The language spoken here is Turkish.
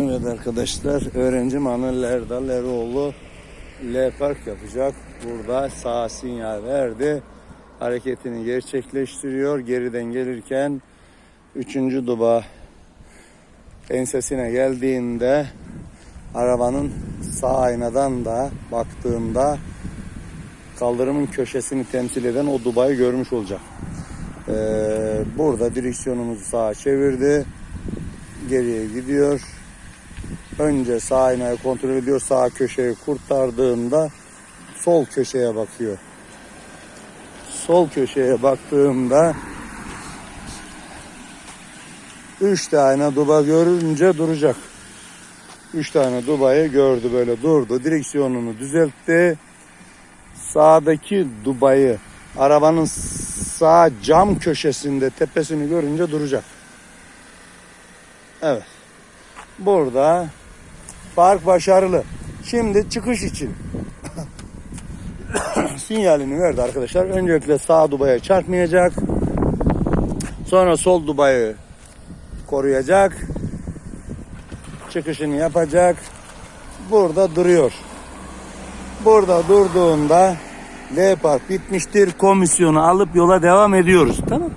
Evet arkadaşlar, öğrenci Manuel Erdal Eroğlu L park yapacak. Burada sağ sinyal verdi. Hareketini gerçekleştiriyor. Geriden gelirken 3. duba ensesine geldiğinde arabanın sağ aynadan da baktığında kaldırımın köşesini temsil eden o dubayı görmüş olacak. Ee, burada direksiyonumuzu sağa çevirdi. Geriye gidiyor. Önce sağ aynayı kontrol ediyor. Sağ köşeyi kurtardığında sol köşeye bakıyor. Sol köşeye baktığımda üç tane duba görünce duracak. Üç tane dubayı gördü böyle durdu. Direksiyonunu düzeltti. Sağdaki dubayı arabanın sağ cam köşesinde tepesini görünce duracak. Evet. Burada park başarılı. Şimdi çıkış için sinyalini verdi arkadaşlar. Öncelikle sağ dubaya çarpmayacak. Sonra sol dubayı koruyacak. Çıkışını yapacak. Burada duruyor. Burada durduğunda L park bitmiştir. Komisyonu alıp yola devam ediyoruz. Tamam.